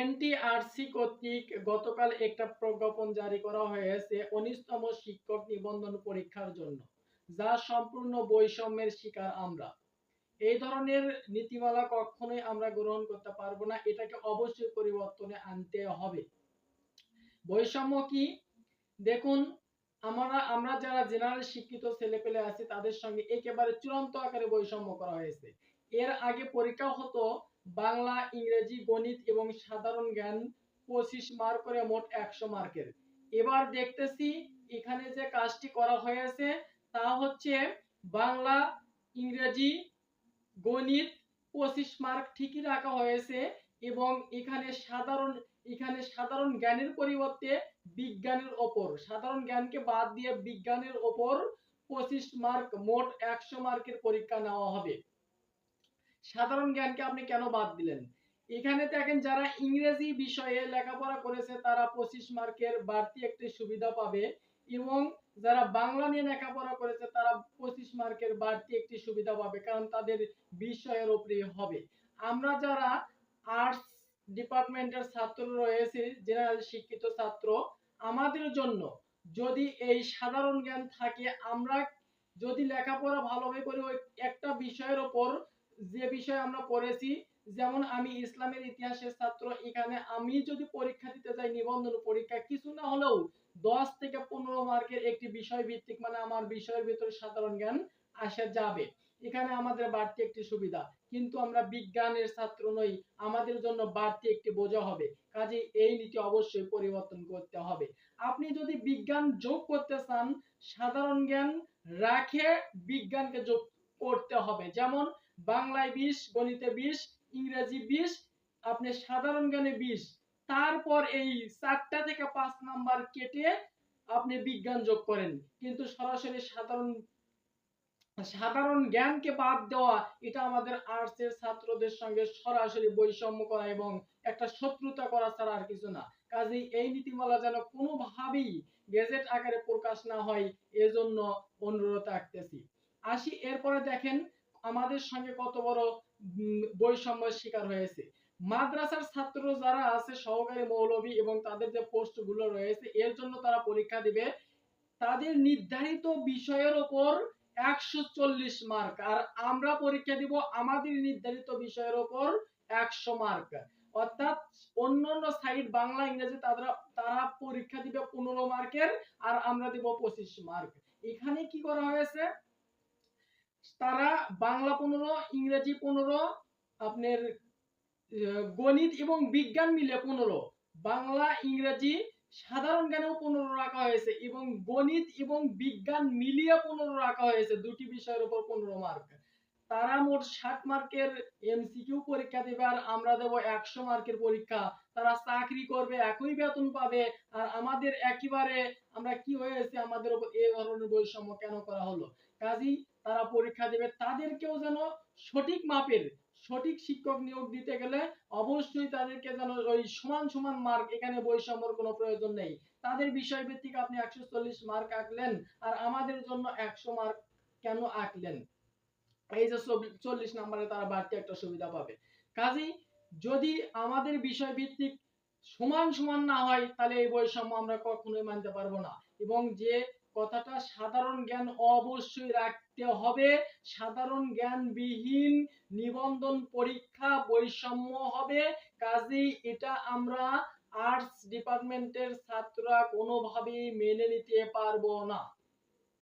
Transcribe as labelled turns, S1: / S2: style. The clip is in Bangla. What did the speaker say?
S1: এনটিআরসি কর্তৃক গতকাল একটা প্রজ্ঞাপন জারি করা হয়েছে উনিশতম শিক্ষক নিবন্ধন পরীক্ষার জন্য, যা সম্পূর্ণ বৈষম্যের শিকার আমরা। এই ধরনের নীতিমালা কখনোই আমরা গ্রহণ করতে পারব না, এটাকে অবশ্যই পরিবর্তনে আনতে হবে। বৈষম্য কি? দেখুন, আমরা আমরা যারা জেনারেল শিক্ষিত ছেলেপেলে আছি, তাদের সঙ্গে একেবারে চূড়ান্ত আকারে বৈষম্য করা হয়েছে। এর আগে পরীক্ষা হতো বাংলা, ইংরেজি, গণিত এবং সাধারণ জ্ঞান পঁচিশ মার্ক করে মোট একশো মার্কের এবার দেখতেছি এখানে যে কাজটি করা হয়েছে তা হচ্ছে বাংলা, ইংরেজি, গণিত পঁচিশ মার্ক ঠিকই রাখা হয়েছে এবং এখানে সাধারণ এখানে সাধারণ জ্ঞানের পরিবর্তে বিজ্ঞানের ওপর, সাধারণ জ্ঞানকে বাদ দিয়ে বিজ্ঞানের ওপর পঁচিশ মার্ক মোট একশো মার্কের পরীক্ষা নেওয়া হবে। সাধারণ জ্ঞানকে আপনি কেন বাদ দিলেন? এখানে দেখেন যারা ইংরেজি বিষয়ে লেখাপড়া করেছে, তারা পঁচিশ মার্কের বাড়তি একটি সুবিধা পাবে এবং যারা বাংলা নিয়ে লেখাপড়া করেছে, তারা পঁচিশ মার্কের বাড়তি একটি সুবিধা পাবে কারণ তাদের বিষয়ের উপরে হবে। আমরা যারা আর্টস ডিপার্টমেন্টের ছাত্র রয়েছে জেনারেল শিক্ষিত ছাত্র, আমাদের জন্য যদি এই সাধারণ জ্ঞান থাকে, আমরা যদি লেখাপড়া ভালোভাবে করি একটা বিষয়ের ওপর যে বিষয় আমরা পড়েছি, যেমন আমি ইসলামের ইতিহাসের ছাত্র, এখানে আমি যদি পরীক্ষা দিতে যাই, নিবন্ধন পরীক্ষা, কিছু না হলেও দশ থেকে পনেরো মার্কের একটি বিষয় ভিত্তিক মানে আমার বিষয়ের ভিতরে সাধারণ জ্ঞান আসা যাবে। এখানে আমাদের বাড়তি একটি সুবিধা, কিন্তু আমরা বিজ্ঞানের ছাত্র নই, আমাদের জন্য বাড়তি একটি বোঝা হবে। কাজে এই নীতি অবশ্যই পরিবর্তন করতে হবে। আপনি যদি বিজ্ঞান যোগ করতে চান, সাধারণ জ্ঞান রাখে বিজ্ঞানকে যোগ করতে হবে। যেমন বাংলায় বিশ, গণিতে বিশ, ইংরেজি বিশ, আপনি সাধারণ জ্ঞানে বিশ। তারপর এই চারটা থেকে পাঁচ নাম্বার কেটে আপনি বিজ্ঞান যোগ করেন। কিন্তু সরাসরি সাধারণ সাধারণ জ্ঞানকে বাদ দেওয়া, এটা আমাদের আর্টসের ছাত্রদের সঙ্গে সরাসরি বৈষম্য করা এবং একটা শত্রুতা করা ছাড়া আর কিছু না। কাজেই এই নীতিমালা যেন কোনোভাবেই গেজেট আকারে প্রকাশ না হয়, এজন্য অনুরোধ রাখতেছি। আসি, এরপরে দেখেন আমাদের সঙ্গে কত বড় বৈষম্যের শিকার হয়েছে। মাদ্রাসার ছাত্র যারা আছে, সহকারী মৌলবী এবং তাদের যে পোস্টগুলো রয়েছে, এর জন্য তারা পরীক্ষা দিবে। তাদের নির্ধারিত বিষয়ের ওপর একশো চল্লিশ মার্ক। আর আমরা পরীক্ষা দিব আমাদের নির্ধারিত বিষয়ের ওপর একশো মার্ক। অর্থাৎ অন্যান্য সাইড বাংলা, ইংরেজি, তারা তারা পরীক্ষা দিবে পনেরো মার্কের, আর আমরা দিব পঁচিশ মার্ক। এখানে কি করা হয়েছে? তারা বাংলা পনেরো, ইংরেজি পনেরো, আপনার গণিত এবং বিজ্ঞান মিলে পনেরো। বাংলা, ইংরেজি সাধারণ জ্ঞানেও পনেরো রাখা হয়েছে এবং গণিত এবং বিজ্ঞান মিলিয়ে পনেরো রাখা হয়েছে। দুটি বিষয়ের উপর পনেরো মার্ক তারা মোট ষাট মার্কের এমসিকিউ পরীক্ষা দেবে আর আমরা দেবো একশো মার্কের পরীক্ষা। তারা চাকরি করবে, একই বেতন পাবে আর আমাদের একেবারে আমরা কি হয়েছে, আমাদের উপর এই ধরনের বৈষম্য কেন করা হলো? কাজী, তারা পরীক্ষা দেবে তাদেরকেও যেন সঠিক মাপের, সঠিক শিক্ষক নিয়োগ দিতে গেলে অবশ্যই তাদেরকে যেন ওই সমান সমান মার্ক, এখানে বৈষম্যর কোনো প্রয়োজন নেই। তাদের বিষয় ভিত্তিক আপনি একশো চল্লিশ মার্ক আঁকলেন আর আমাদের জন্য একশো মার্ক কেন আঁকলেন? এই যে চল্লিশ নম্বরে তারা বাড়তি একটা সুবিধা পাবে। কাজেই যদি আমাদের বিষয় ভিত্তিক সমান সমান না হয়, তাহলে এই বৈষম্য আমরা কখনোই মানতে পারব না। এবং যে কথাটা সাধারণ জ্ঞান অবশ্যই রাখতে হবে, সাধারণ জ্ঞানবিহীন নিবন্ধন পরীক্ষা বৈষম্য হবে। কাজেই এটা আমরা আর্টস ডিপার্টমেন্টের ছাত্ররা কোনোভাবেই মেনে নিতে পারব না।